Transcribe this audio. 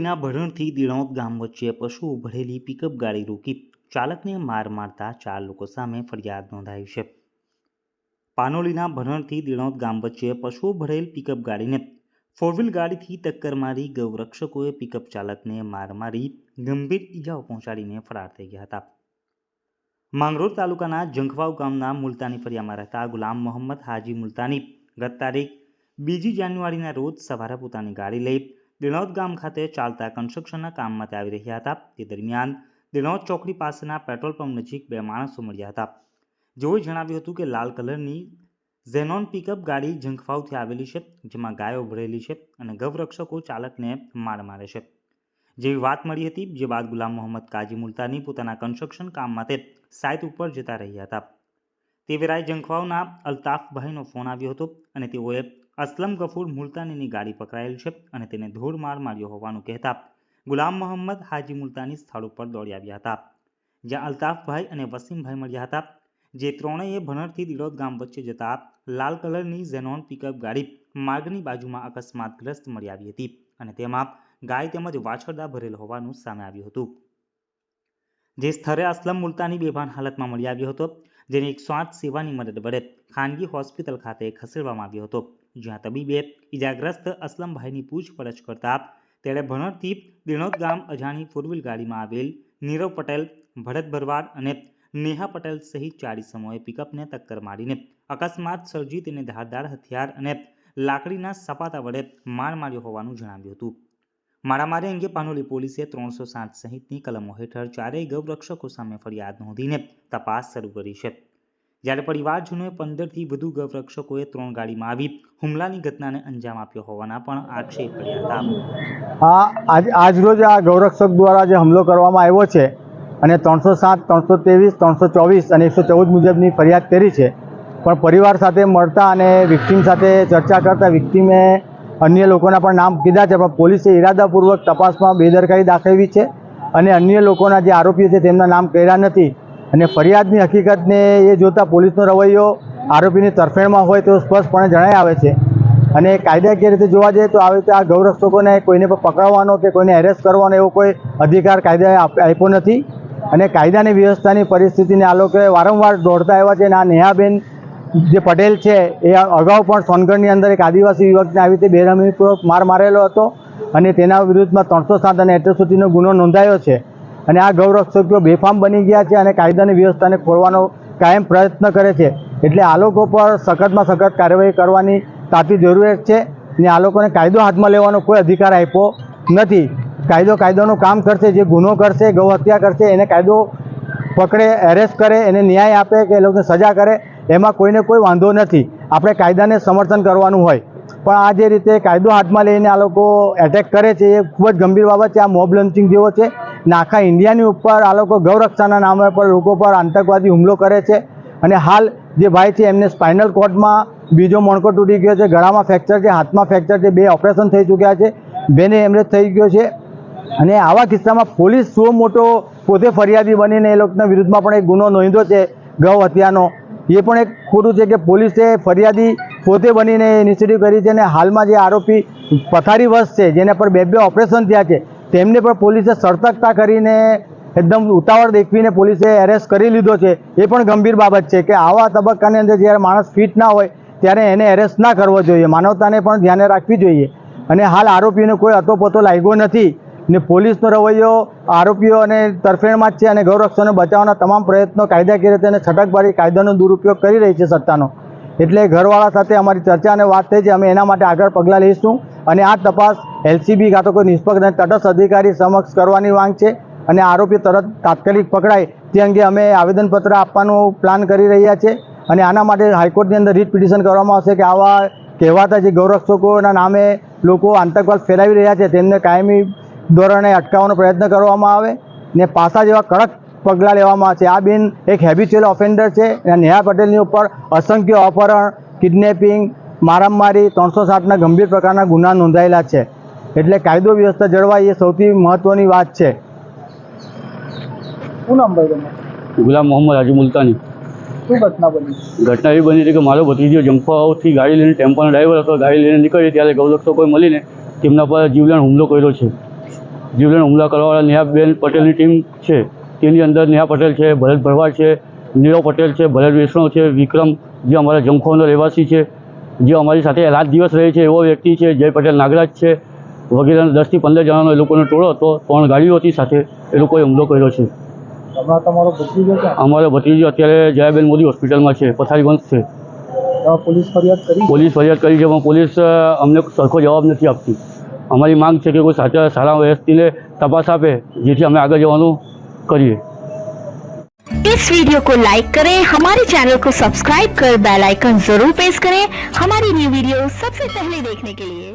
પાનોલીના ભરણથી દિણોદ ગામ વચ્ચે પશુઓ ભરેલી પિકઅપ ગાડી રોકી ચાલકને માર મારતા ચાર લોકો સામે ફરિયાદ નોંધાઈ છે. પાનોલીના ભરણથી દિણોદ ગામ વચ્ચે પશુઓ ભરેલ પિકઅપ ગાડીને ફોરવ્હીલ ગાડીથી ટક્કર મારી ગૌરક્ષકોએ પિકઅપ ચાલકને માર મારી ગંભીર ઈજાઓ પહોંચાડીને ફરાર થઈ ગયા હતા. માંગરોળ તાલુકાના જંખવાવ ગામના મુલતાની ફરિયામાં રહેતા ગુલામ મોહમ્મદ હાજી મુલતાની ગત તારીખ બીજી જાન્યુઆરીના રોજ સવારે પોતાની ગાડી લઈ દિણોદ ગામ ખાતે ચાલતા કન્સ્ટ્રક્શનના કામ માટે આવી રહ્યા હતા. તે દરમિયાન દિણોદ ચોકડી પાસેના પેટ્રોલ પંપ નજીક બે માણસો મળ્યા હતા. જેઓએ જણાવ્યું હતું કે લાલ કલરની ઝેનોન પિકઅપ ગાડી ઝંખવાવથી આવેલી છે, જેમાં ગાયો ભરેલી છે અને ગૌરક્ષકો ચાલકને માર મારે છે. જેવી વાત મળી હતી, જે બાદ ગુલામ મોહમ્મદ કાજી મુલતાની પોતાના કન્સ્ટ્રક્શન કામ માટે સાઇટ ઉપર જતા રહ્યા હતા. વેરાએ જંખવાવના અલ્તાફભાઈનો ફોન આવ્યો હતો અને તેઓએ અસલમ ગફૂર મુલતાનીની ગાડી પકડાયેલ છે અને તેને ધોળમાર માર્યો હોવાનું કહેતા ગુલામ મોહમ્મદ હાજી મુલતાની સ્થળ ઉપર દોડી આવ્યા હતા. જ્યાં અલ્તાફભાઈ અને વસીમભાઈ મળ્યા હતા, જે ત્રણેય ભણરથી દિલોદ ગામ વચ્ચે જતા લાલ કલરની ઝેનોન પિકઅપ ગાડી માર્ગની બાજુમાં અકસ્માતગ્રસ્ત મળી આવી હતી અને તેમાં ગાય તેમજ વાછરદા ભરેલ હોવાનું સામે આવ્યું હતું. જે સ્થળે અસલમ મુલતાની બેભાન હાલતમાં મળી આવ્યો હતો જેને એક શ્વાસ સેવાની મદદ વડે ખાનગી હોસ્પિટલ ખાતે ખસેડવામાં આવ્યો હતો. જ્યાં તબીબે ઇજાગ્રસ્ત અસલમભાઈની પૂછપરછ કરતા તેણે ભણરથી દિણોદ ગામ અજાણી ફોરવ્હીલ ગાડીમાં આવેલ નીરવ પટેલ, ભરત ભરવાડ અને નેહા પટેલ સહિત ચારી સમૂહે પિકઅપને ટક્કર મારીને અકસ્માત સર્જી તેને ધારદાર હથિયાર અને લાકડીના સપાતા વડે માર માર્યો હોવાનું જણાવ્યું હતું. મારામારી અંગે પાનોલી પોલીસે ત્રણસો સાત સહિતની કલમો હેઠળ ચારેય ગૌરક્ષકો સામે ફરિયાદ નોંધીને તપાસ શરૂ કરી છે. જ્યારે પરિવારજનોએ પંદરથી વધુ ગૌરક્ષકોએ ત્રણ ગાડીમાં આવી હુમલાની ઘટનાને અંજામ આપ્યો હોવાના પણ આક્ષેપ કર્યા હતા. આજ આજરોજ આ ગૌરક્ષક દ્વારા જે હુમલો કરવામાં આવ્યો છે અને ત્રણસો સાત, ત્રણસો ત્રેવીસ, ત્રણસો ચોવીસ અને એકસો ચૌદ મુજબની ફરિયાદ કરી છે. પણ પરિવાર સાથે મળતા અને વિક્ટીમ સાથે ચર્ચા કરતા વિક્ટીમે અન્ય લોકોના પણ નામ કીધા છે, પણ પોલીસે ઇરાદાપૂર્વક તપાસમાં બેદરકારી દાખવી છે અને અન્ય લોકોના જે આરોપીઓ છે તેમના નામ કર્યા નથી. અને ફરિયાદની હકીકતને એ જોતાં પોલીસનો રવૈયો આરોપીની તરફેણમાં હોય તો સ્પષ્ટપણે જણાઈ આવે છે. અને કાયદાકીય રીતે જોવા જઈએ તો આવી રીતે આ ગૌરક્ષકોને કોઈને પણ પકડવાનો કે કોઈને એરેસ્ટ કરવાનો એવો કોઈ અધિકાર કાયદાએ આપ- આપ્યો નથી. અને કાયદાની વ્યવસ્થાની પરિસ્થિતિને આ લોકોએ વારંવાર દોડતા આવ્યા છે અને આ નેહાબેન જે પટેલ છે, એ અગાઉ પણ સોનગઢની અંદર એક આદિવાસી યુવકને આવી રીતે બેરહમીપૂર્વક માર મારેલો હતો અને તેના વિરુદ્ધમાં ત્રણસો સાત અને એટ્રોસિટીનો ગુનો નોંધાયો છે. અને આ ગૌરક્ષકો બેફામ બની ગયા છે અને કાયદાની વ્યવસ્થાને ખોલવાનો કાયમ પ્રયત્ન કરે છે. એટલે આ લોકો પર સખતમાં સખત કાર્યવાહી કરવાની તાતી જરૂરિયાત છે અને આ લોકોને કાયદો હાથમાં લેવાનો કોઈ અધિકાર આપ્યો નથી. કાયદો કાયદોનું કામ કરશે, જે ગુનો કરશે ગૌ હત્યા કરશે, એને કાયદો પકડે એરેસ્ટ કરે, એને ન્યાય આપે કે એ લોકોને સજા કરે એમાં કોઈને કોઈ વાંધો નથી. આપણે કાયદાને સમર્થન કરવાનું હોય. પણ આ જે રીતે કાયદો હાથમાં લઈને આ લોકો એટેક કરે છે, એ ખૂબ જ ગંભીર બાબત છે. આ મોબ લંચિંગ જેવો છે. ને આખા ઇન્ડિયાની ઉપર આ લોકો ગૌરક્ષાના નામે પર લોકો પર આતંકવાદી હુમલો કરે છે. અને હાલ જે ભાઈ છે, એમને સ્પાઇનલ કોર્ડમાં બીજો મણકો તૂટી ગયો છે. ગળામાં ફ્રેક્ચર છે, હાથમાં ફ્રેક્ચર છે. બે ઓપરેશન થઈ ચૂક્યા છે. બેને એમને થઈ ગયો છે. અને આવા કિસ્સામાં પોલીસ શું મોટો પોતે ફરિયાદી બનીને એ લોકોના વિરુદ્ધમાં પણ એક ગુનો નોંધ્યો છે. ગૌ હત્યાનો. એ પણ એક ખોટું છે કે પોલીસે ફરિયાદી પોતે બનીને ઇનિશિયેટિવ કરી છે અને હાલમાં જે આરોપી પથારીવશ છે, જેના પર બે બે ઓપરેશન થયા છે, તેમને પણ પોલીસે સર્તકતા કરીને એકદમ ઉતાવળ દેખવીને પોલીસે એરેસ્ટ કરી લીધો છે. એ પણ ગંભીર બાબત છે કે આવા તબક્કાની અંદર જ્યારે માણસ ફિટ ના હોય, ત્યારે એને એરેસ્ટ ના કરવો જોઈએ. માનવતાને પણ ધ્યાને રાખવી જોઈએ. અને હાલ આરોપીને કોઈ અતોપતો લાગ્યો નથી. ને પોલીસનો રવૈયો, આરોપીઓ અને તરફેણમાં જ છે અને ગૌરક્ષોને બચાવવાના તમામ પ્રયત્નો કાયદાકીય રીતે અને છટકબારી કાયદાનો દુરુપયોગ કરી રહી છે સત્તાનો. એટલે ઘરવાળા સાથે અમારી ચર્ચા અને વાત થઈ છે. અમે એના માટે આગળ પગલાં લઈશું અને આ તપાસ એલસીબી કાં તો કોઈ નિષ્પક્ષ અને તટસ્થ અધિકારી સમક્ષ કરવાની માંગ છે અને આરોપી તરત તાત્કાલિક પકડાય તે અંગે અમે આવેદનપત્ર આપવાનું પ્લાન કરી રહ્યા છે અને આના માટે હાઈકોર્ટની અંદર રીટ પિટિશન કરવામાં આવશે કે આવા કહેવાતા જે ગૌરક્ષકોના નામે લોકો આતંકવાદ ફેલાવી રહ્યા છે તેમને કાયમી ધોરણે અટકાવવાનો પ્રયત્ન કરવામાં આવે ને પાસા જેવા કડક પગલાં લેવામાં આવશે આ બેન એક હેબિચ્યુઅલ ઓફેન્ડર છે અને નેહા પટેલની ઉપર અસંખ્ય અપહરણ કિડનેપિંગ મારામારી ત્રણસો સાતના ગંભીર પ્રકારના ગુના નોંધાયેલા છે. એટલે કાયદો વ્યવસ્થા જળવાય એ સૌથી મહત્ત્વની વાત છે. શું નામ ભાઈ ગુલામ મોહમ્મદ હાજી મુલતાની. શું ઘટના બની? ઘટના એવી બની હતી કે મારો ભત્રીજો જંપાઓથી ગાડી લઈને ટેમ્પોનો ડ્રાઈવર હતો. ગાડી લઈને નીકળી ત્યારે ગૌરક્ષકોએ મળીને તેમના પર જીવલેણ હુમલો કર્યો છે. જીવલેણ હુમલા કરવાવાળા નેહાબેન પટેલની ટીમ છે. તેની અંદર નેહા પટેલ છે ભરત ભરવાડ છે નીરવ પટેલ છે ભરત વૈષ્ણવ છે વિક્રમ જે અમારા જંખોનો રહેવાસી છે જે અમારી સાથે રાત દિવસ રહે છે એવો વ્યક્તિ છે જય પટેલ નાગરાજ છે વગેરે દસથી પંદર જણાનો એ લોકોનો ટોળો હતો ત્રણ ગાડીઓ હતી સાથે એ લોકોએ હુમલો કર્યો છે. અમારો ભત્રીજો અત્યારે જયાબેન મોદી હોસ્પિટલમાં છે પથારીગંજ છે. પોલીસ ફરિયાદ કરી પોલીસ ફરિયાદ કરી છે પણ પોલીસ અમને સરખો જવાબ નથી આપતી. અમારી માંગ છે કે કોઈ સાચા સારા વ્યક્તિને તપાસ આપે જેથી અમે આગળ જવાનું કરીએ इस वीडियो को लाइक करें हमारे चैनल को सब्सक्राइब कर बेल आइकन जरूर प्रेस करें हमारी न्यू वीडियो सबसे पहले देखने के लिए